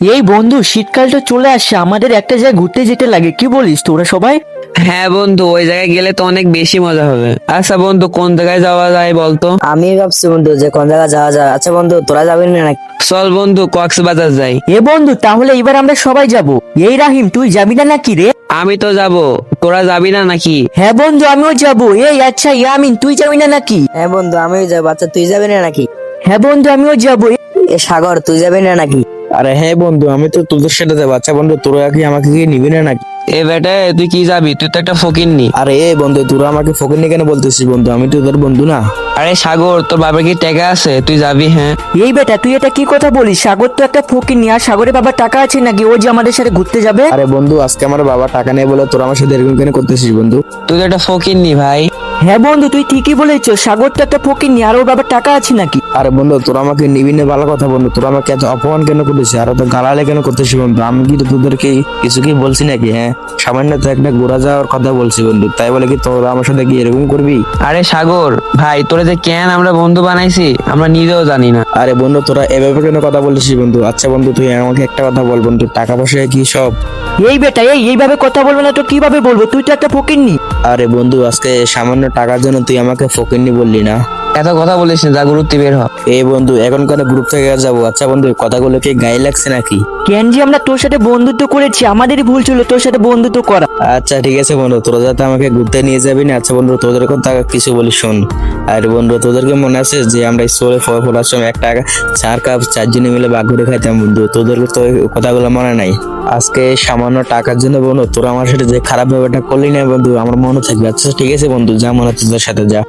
এই বন্ধু শীতকালটা চলে আসছে আমাদের একটা জায়গায় ঘুরতে যেতে লাগে কি বলিস তোরা সবাই? হ্যাঁ বন্ধু ওই জায়গায় গেলে তো অনেক বেশি মজা হবে। আচ্ছা বন্ধু কোন জায়গায় যাওয়া যায় বলতো? আমি ভাবছি বন্ধু যে কোন জায়গায় যাওয়া যায়। আচ্ছা বন্ধু তোরা যাবি না নাকি? চল বন্ধু কক্সবাজার যাই। এ বন্ধু তাহলে এবার আমরা সবাই যাব। এই রাহিম তুই যাবি না নাকি রে? আমি তো যাব। তোরা যাবি না নাকি? হ্যাঁ বন্ধু আমিও যাব। এই আচ্ছা ইয়ামিন তুই যাবি না নাকি? হ্যাঁ বন্ধু আমিও যাব। আচ্ছা তুই যাবি না নাকি? হ্যাঁ বন্ধু আমিও যাব। এ সাগর তুই যাবি না নাকি? আরে হ্যাঁ বন্ধু আমি তো তোদের সাথে যাব আচ্ছা বন্ধু তোরা কি আমাকে কি নিবি না নাকি? এ বেটা তুই কি যাবি? তুই তো একটা ফকির নি আরে এ বন্ধু তোরা আমাকে ফকির নি কেন বলতেছিস বন্ধু? আমি তো তোদের বন্ধু না। আরে সাগর তোর বাবার কি টাকা আছে? তুই যাবি হ্যাঁ? এই বেটা তুই এটা কি কথা বলিস? সাগর তো একটা ফকির নি আর সাগরের বাবার টাকা আছে নাকি? ও যে আমাদের সাথে ঘুরতে যাবে? আরে বন্ধু আজকে আমার বাবা টাকা নেই বলে তোরা আমার সাথে এরকম কেন করতেছিস বন্ধু? তুই তো একটা ফকির নি ভাই। হ্যাঁ বন্ধু তুই ঠিকই বলেছ সাগর তো একটা ফকির নিয়ে আর ওর বাবার টাকা আছে নাকি? আরে বন্ধু তোরা আমাকে নিবি না ভালো কথা বন্ধু তোরা আমাকে এত অপমান কেন করতেছিস? আর তো গালালে কেন করতেছিস বন্ধু? আমি কি তোদেরকে কিছু কি বলছি নাকি হ্যাঁ? সামান্য তো একটা ঘোরা যাওয়ার কথা বলছি বন্ধু তাই বলে কি তোরা আমার সাথে কি এরকম করবি? আরে সাগর ভাই তোরা যে কেন আমরা বন্ধু বানাইছি আমরা নিজেও জানি না। আরে বন্ধু তোরা এভাবে কেন কথা বলছিস বন্ধু? আচ্ছা বন্ধু তুই আমাকে একটা কথা বল বন্ধু টাকা পয়সা কি সব? এই বেটা এই এইভাবে কথা বলবে না তো কীভাবে বলব? তুই তো একটা ফকির নি। আরে বন্ধু আজকে সামান্য টাকার জন্য তুই আমাকে ফকিরনি বললি না? এত কথা বলিস না যা গুরুত্ব বের হ। এই বন্ধু এখন কেন গ্রুপ থেকে যাব? আচ্ছা বন্ধু কথাগুলো কি গায়ে লাগছে নাকি? কেন যে আমরা তোর সাথে বন্ধুত্ব করেছি আমাদেরই ভুল ছিল তোর সাথে বন্ধুত্ব করা। আচ্ছা ঠিক আছে বন্ধু তোরা যাতে আমাকে ঘুরতে নিয়ে যাবি না আচ্ছা বন্ধু তোদের কথা কিছু বলি শোন। আর বন্ধু তোদেরকে মনে আছে যে আমরা স্কুলে ফল ফলার সময় একটা চার কাপ চারজনে মিলে বাঘ ঘুরে খাইতাম বন্ধু? তোদের তো কথাগুলো মনে নাই। আজকে সামান্য টাকার জন্য বন্ধু তোরা আমার সাথে যে খারাপ ব্যাপারটা করলি না বন্ধু আমার মনে থাকবে। আচ্ছা ঠিক আছে বন্ধু যা মনে হয় তোদের সাথে যা।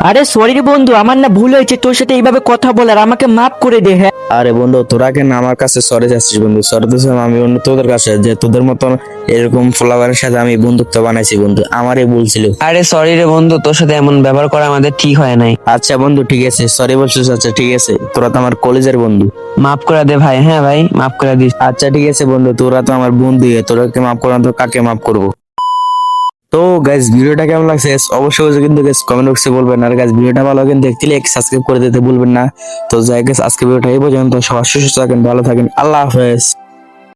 আরে সরি বন্ধু আমার না ভুল হয়েছে তোর সাথে এইভাবে কথা বলার আমাকে মাফ করে দে হ্যাঁ? আরে বন্ধু তোরা কেন আমার কাছে সরে যাচ্ছিস বন্ধু? সরে তো আমি অন্য তোদের কাছে যে তোদের মতন এরকম ফ্লাওয়ারের সাথে আমি বন্ধুত্ব বানাইছি বন্ধু আমারই ভুল ছিল। আরে সরি রে বন্ধু তোর সাথে এমন ব্যবহার করা আমাদের ঠিক হয় নাই। আচ্ছা বন্ধু ঠিক আছে সরি বলছিস আচ্ছা ঠিক আছে তোরা তো আমার কলেজের বন্ধু। মাফ করে দে ভাই হ্যাঁ ভাই মাফ করে দিস। আচ্ছা ঠিক আছে বন্ধু তোরা তো আমার বন্ধু তোরাকে মাফ করা তো কাকে মাফ করব? তো গাইজ ভিডিওটা কেমন লাগছে? অবশ্যই অবশ্যই কিন্তু গাইজ কমেন্ট বক্সে বলবেন। আর গাইজ ভিডিওটা ভালো কিন্তু দেখতে সাবস্ক্রাইব করে দিতে ভুলবেন না। তো যাই গাইজ আজকে ভিডিওটা এই পর্যন্ত। সবার সুস্থ থাকেন, ভালো থাকেন। আল্লাহ হাফেজ।